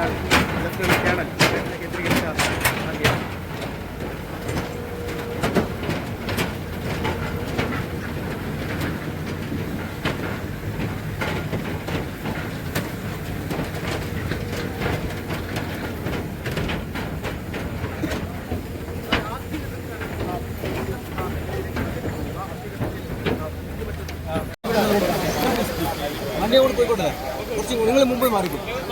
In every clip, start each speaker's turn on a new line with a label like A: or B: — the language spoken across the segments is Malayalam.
A: മോഹൻലാൽ ലഫ്റ്റനന്റ് കേണൽ കേന്ദ്രീകരിച്ച സംഖ്യയാണ്
B: വണ്ടി കൂടെ പോയിക്കോട്ടെ കുറച്ച് നിങ്ങൾ മുമ്പ് മാറിക്കും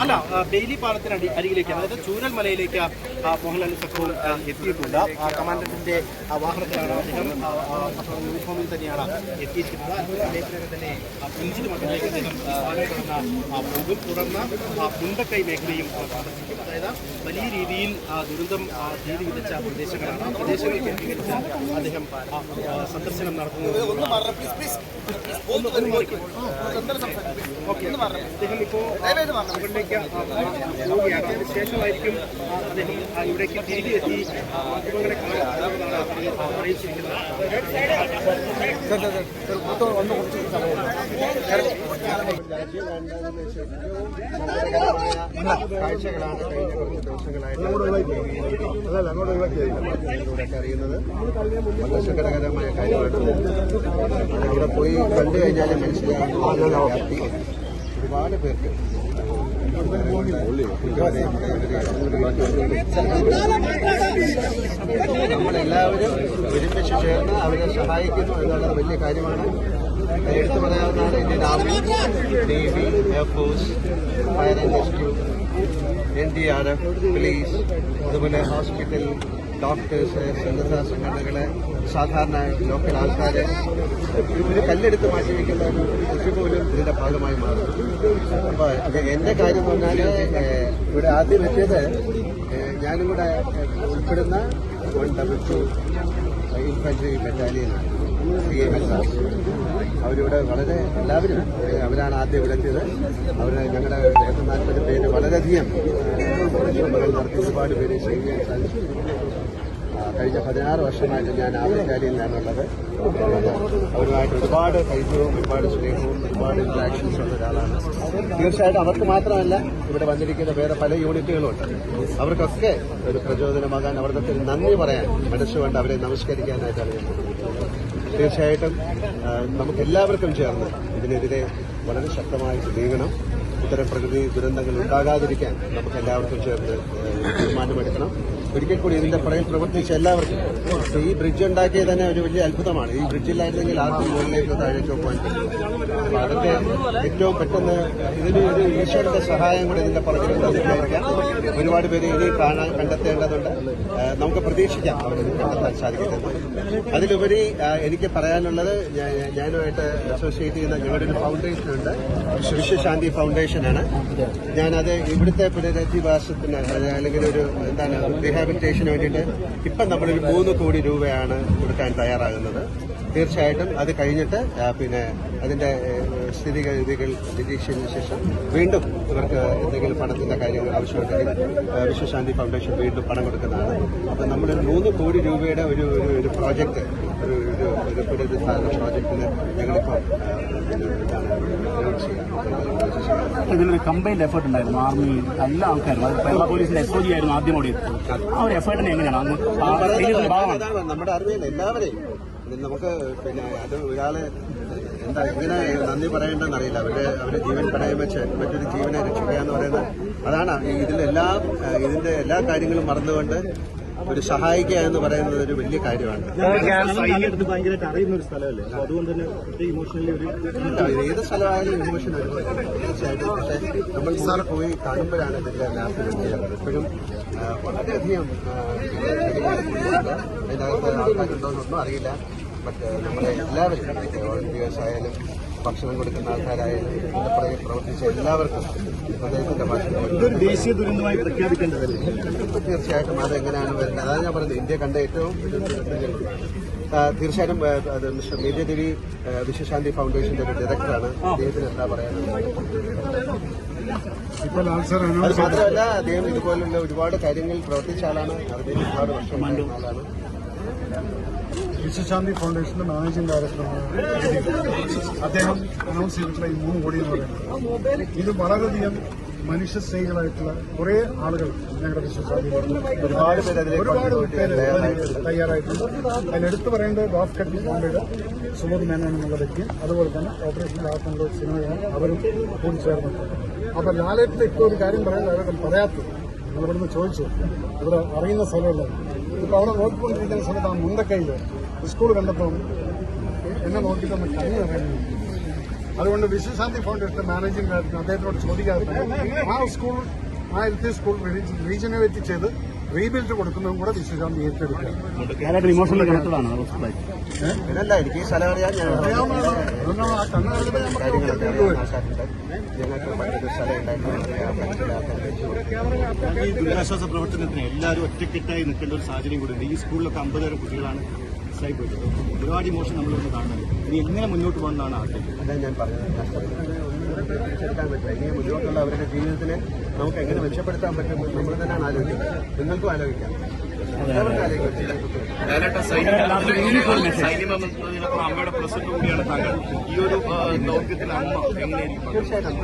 A: അല്ല ബെയിലി പാലത്തിന് അടി അരികിലേക്ക് അതായത് ചൂരൽ മലയിലേക്ക് മോഹൻലാൽ ആ, എത്തിയിട്ടുണ്ട്. കമാൻഡന്റിന്റെ വാഹനത്തിലാണ് അദ്ദേഹം യൂണിഫോമിൽ തന്നെയാണ് എത്തിയിട്ടുള്ളത് അതുപോലെ തന്നെ ആ, പോകും തുടർന്ന് ആ, മുണ്ടക്കൈ മേഖലയും അതായത് വലിയ രീതിയിൽ ദുരന്തം ജീവി വിതച്ച പ്രദേശങ്ങളാണ്. ആ പ്രദേശങ്ങൾ കേന്ദ്രീകരിച്ച് അദ്ദേഹം സന്ദർശനം നടത്തുന്നത് ശേഷമായിരിക്കും അദ്ദേഹം ഇവിടേക്ക് തിരികെ എത്തി മാധ്യമങ്ങളെ അറിയിച്ചിരിക്കുന്നത്
B: ഒന്ന് കുറച്ച്
C: കാഴ്ചകളാണ് കഴിഞ്ഞ കുറച്ച് ദിവസങ്ങളായിട്ട് ഇതിലൂടെ അറിയുന്നത് വളരെ സങ്കടകരമായ പോയി കണ്ടു ഒരുപാട് പേർക്ക് നമ്മളെല്ലാവരും ഒരുമിച്ച് ചേർന്ന് അവരെ സഹായിക്കുന്നു എന്നുള്ളത് വലിയ കാര്യമാണ്. എടുത്തു പറയാവുന്നതാണ് Indian army navy air force fire and rescue N D R F police അതുപോലെ ഹോസ്പിറ്റൽ ഡോക്ടേഴ്സ് സന്നദ്ധ സംഘടനകൾ സാധാരണ ലോക്കൽ ആൾക്കാര്. ഒരു കല്ലെടുത്ത് മാറ്റി വയ്ക്കുന്ന കൃഷി പോലും ഇതിന്റെ ഭാഗമായി മാറും. അപ്പൊ എന്റെ കാര്യം പറഞ്ഞാൽ ഇവിടെ ആദ്യം എത്തിയത് ഞാനും കൂടെ ഉൾപ്പെടുന്ന വൺ ഡബിൾ ടു ഇൻഫൻട്രി ബറ്റാലിയനാണ് സി എം ആർ അവരിവിടെ വളരെ എല്ലാവരും അവരാണ് ആദ്യം ഇവിടെ എത്തിയത്. അവർ ഞങ്ങളുടെ നാൽപ്പത് പേര് വളരെയധികം നടത്തി ഒരുപാട് പേര് ചെയ്യാൻ സാധിച്ചു. കഴിഞ്ഞ പതിനാറ് വർഷമായിട്ട് ഞാൻ ആ ബറ്റാലിയനിലാണുള്ളത്. അവരുമായിട്ട് ഒരുപാട് കൈതവും ഒരുപാട് സ്നേഹവും ഒരുപാട് ഇന്ററാക്ഷൻസ് ഉള്ള ഒരാളാണ്. തീർച്ചയായിട്ടും അവർക്ക് മാത്രമല്ല ഇവിടെ വന്നിരിക്കുന്ന വേറെ പല യൂണിറ്റുകളുണ്ട് അവർക്കൊക്കെ ഒരു പ്രചോദനമാകാൻ അവർക്കൊക്കെ ഒരു നന്ദി പറയാൻ മനസ്സുകൊണ്ട് അവരെ നമസ്കരിക്കാനായിട്ടാണ് ഞാൻ പോകുന്നത്. തീർച്ചയായിട്ടും നമുക്കെല്ലാവർക്കും ചേർന്ന് ഇതിനെതിരെ വളരെ ശക്തമായിട്ട് നീങ്ങണം. ഇത്തരം പ്രകൃതി ദുരന്തങ്ങൾ ഉണ്ടാകാതിരിക്കാൻ നമുക്കെല്ലാവർക്കും ചേർന്ന് തീരുമാനമെടുക്കണം. ഒരിക്കൽ കൂടി ഇതിന്റെ പുറകിൽ പ്രവർത്തിച്ച എല്ലാവർക്കും ഈ ബ്രിഡ്ജ് ഉണ്ടാക്കിയത് തന്നെ ഒരു വലിയ അത്ഭുതമാണ്. ഈ ബ്രിഡ്ജില്ലായിരുന്നെങ്കിൽ ആർക്കും മുകളിലേക്ക് താഴേക്കോ പോകാൻ പറ്റില്ല. അതൊക്കെ ഏറ്റവും പെട്ടെന്ന് ഇതിന് ഒരു ഈശ്വരന്റെ സഹായം കൂടി ഇതിന്റെ പുറകിലുണ്ടെന്ന് ഒരുപാട് പേര് ഇനി കാണാൻ കണ്ടെത്തേണ്ടതുണ്ട്. നമുക്ക് പ്രതീക്ഷിക്കാം അവരിത് കണ്ടെത്താൻ സാധിക്കുന്നത് അതിലുപരി എനിക്ക് പറയാനുള്ളത് ഞാനുമായിട്ട് അസോസിയേറ്റ് ചെയ്യുന്ന ഞങ്ങളുടെ ഒരു ഫൗണ്ടേഷൻ ഉണ്ട്. വിശ്വശാന്തി ഫൗണ്ടേഷനാണ് ഞാനത് ഇവിടുത്തെ പുനരധിവാസത്തിന് അല്ലെങ്കിൽ ഒരു എന്താണ് റീഹാബിലിറ്റേഷന് വേണ്ടിയിട്ട് ഇപ്പം നമ്മളൊരു മൂന്ന് കോടി രൂപയാണ് കൊടുക്കാൻ തയ്യാറാകുന്നത് തീർച്ചയായിട്ടും അത് കഴിഞ്ഞിട്ട് പിന്നെ അതിന്റെ സ്ഥിതിഗതികൾ നിരീക്ഷിച്ചതിന് ശേഷം വീണ്ടും ഇവർക്ക് എന്തെങ്കിലും പണത്തിന്റെ കാര്യങ്ങൾ ആവശ്യമുണ്ടെങ്കിൽ വിശ്വശാന്തി ഫൗണ്ടേഷൻ വീണ്ടും പണം കൊടുക്കുന്നതാണ് അപ്പം നമ്മളൊരു മൂന്ന് കോടി രൂപയുടെ ഒരു ഒരു പ്രോജക്റ്റ് ഒരു ഒരു പുനരുദ്ധാരണ പ്രോജക്റ്റിന്
D: ഇതിനൊരു കമ്പൈൻഡ് എഫേർട്ട് ഉണ്ടായിരുന്നു. ആർമി എല്ലാ ആൾക്കാരും. അത് കേരള പോലീസിന്റെ എസ് ഒ ജി ആയിരുന്നു ആദ്യം ഓടി ആ ഒരു എഫേർട്ടിനെ എങ്ങനെയാണ്? അന്ന് ഭാഗമാണ്.
C: നമ്മുടെ അറിവില്ല എല്ലാവരെയും. നമുക്ക് പിന്നെ അത് ഒരാളെ എന്താ എങ്ങനെ നന്ദി പറയേണ്ടെന്ന് അറിയില്ല അവരുടെ അവരുടെ ജീവൻ പണയം വെച്ച് മറ്റൊരു ജീവനെ രക്ഷിക്കുക എന്ന് പറയുന്നത് അതാണ് ഇതിലെല്ലാം ഇതിന്റെ എല്ലാ കാര്യങ്ങളും മറന്നുകൊണ്ട് ഒരു സഹായിക്കുക എന്ന് പറയുന്നത് ഒരു വലിയ കാര്യമാണ്.
A: സൈന്യത്തിന് ഭയങ്കരമായിട്ട് അറിയുന്ന ഒരു സ്ഥലമല്ലേ? അപ്പൊ അതുകൊണ്ട് തന്നെ ഇമോഷണലി ഒരു
C: ഏത് സ്ഥലമായാലും ഇമോഷൻ ഒരുപോലെ തീർച്ചയായിട്ടും. പക്ഷേ നമ്മൾ പോയി കാണുമ്പോഴാണ് ഇതിന്റെ ലാഭം എപ്പോഴും വളരെയധികം അതിനകത്ത് അതിനകത്ത് ആൾക്കാരുണ്ടോന്നൊന്നും അറിയില്ല. ബട്ട് നമ്മളെ എല്ലാവരും വോളണ്ടിയേഴ്സ് ആയാലും ഭക്ഷണം കൊടുക്കുന്ന ആൾക്കാരായാലും ഇതിന്റെ പുറകെ പ്രവർത്തിച്ച എല്ലാവർക്കും ഹൃദയത്തിന്റെ ഭാഷ
A: ഇതൊരു ദേശീയ ദുരന്തമായി പ്രഖ്യാപിക്കേണ്ടതല്ലേ?
C: തീർച്ചയായിട്ടും അതെങ്ങനെയാണ് വരുന്നത്? അതാണ് ഞാൻ പറയുന്നത് ഇന്ത്യ കണ്ട ഏറ്റവും തീർച്ചയായിട്ടും അത് മിസ്റ്റർ മേജദേവി വിശ്വശാന്തി ഫൗണ്ടേഷന്റെ ഒരു ഡയറക്ടറാണ്. അദ്ദേഹത്തിന് എന്താ പറയാനുള്ളത്? അത് മാത്രമല്ല അദ്ദേഹം ഇതുപോലുള്ള ഒരുപാട് കാര്യങ്ങളിൽ പ്രവർത്തിച്ച ആളാണ്. അദ്ദേഹം ഒരുപാട് വർഷം ആളാണ്.
E: വിശ്വശാന്തി ഫൗണ്ടേഷന്റെ മാനേജിംഗ് ഡയറക്ടറാണ് അദ്ദേഹം അനൗൺസ് ചെയ്തിട്ടുള്ള ഈ മൂന്ന് കോടി എന്ന് പറയുന്നത്. ഇത് വളരെയധികം മനുഷ്യ സ്നേഹികളായിട്ടുള്ള കുറെ ആളുകൾ ഞങ്ങളുടെ വിശ്വശാന്തി
C: ഒരുപാട് പേര് തയ്യാറായിട്ടുണ്ട്.
E: അതിലെടുത്ത് പറയേണ്ടത് ഡോഫ് കട്ടി ഫൗണ്ടയുടെ സുബോധ് മേനോൻ എന്നുള്ള വ്യക്തി അതുപോലെ തന്നെ ഓപ്പറേഷൻ എന്നുള്ള സിനിമയാണ് അവരും കൂടി ചേർന്നിട്ടുണ്ട് അപ്പൊ ലാലേട്ടിൽ ഇപ്പോൾ ഒരു കാര്യം പറയാൻ അവരൊക്കെ പറയാത്തത്. നമ്മളിവിടുന്ന് ചോദിച്ചു. ഇവിടെ അറിയുന്ന സ്ഥലമല്ല ഇപ്പൊ അവിടെ നോക്കിക്കൊണ്ടിരിക്കുന്ന സമയത്ത് ആ മുണ്ടക്കൈയിൽ സ്കൂൾ കണ്ടപ്പോൾ എന്നെ നോക്കിയിട്ട് നമ്മൾ കണ്ണു പറയുന്നു അതുകൊണ്ട് വിശ്വശാന്തി ഫൗണ്ടേഷന്റെ മാനേജിംഗ് ഡയറക്ടർ അദ്ദേഹത്തിനോട് ചോദിക്കാറുണ്ട്. ആ സ്കൂൾ ആ എൽ പി സ്കൂൾ റീജനറേറ്റ് ചെയ്ത് റീബിൽഡ് കൊടുക്കുന്നതും കൂടെ വിശ്വസം ഏറ്റെടുക്കുക
C: എനിക്ക് ഈ സ്ഥലം അറിയാൻ
F: ഈ ദുരിതാശ്വാസ പ്രവർത്തനത്തിന് എല്ലാവരും ഒറ്റക്കെട്ടായി നിൽക്കേണ്ട ഒരു സാഹചര്യം കൂടി ഉണ്ട്. ഈ സ്കൂളിലൊക്കെ അമ്പതേരം കുട്ടികളാണ് മിസ്സായി പോയിട്ടുള്ളത്. ഒരുപാട് ഇമോഷൻ നമ്മളൊന്ന് കാണുന്നത് ഇനി എങ്ങനെ മുന്നോട്ട് പോകുന്നതാണ് ആഗ്രഹിക്കുന്നത്
C: അതാണ് ഞാൻ പറഞ്ഞത്. തിരിച്ചെടുക്കാൻ പറ്റില്ല ഇനി മുന്നോട്ടുള്ള അവരുടെ ജീവിതത്തിനെ നമുക്ക് എങ്ങനെ മെച്ചപ്പെടുത്താൻ പറ്റും നമ്മൾ തന്നെയാണ് ആലോചിക്കുന്നത്. നിങ്ങൾക്കും ആലോചിക്കാം.
F: അമ്മയുടെ പ്രസിഡന്റ് കൂടിയാണ് താങ്കൾ ഈ ഒരു ദൗത്യത്തിൽ അമ്മ എങ്ങനെയായിരിക്കും
C: തീർച്ചയായിട്ടും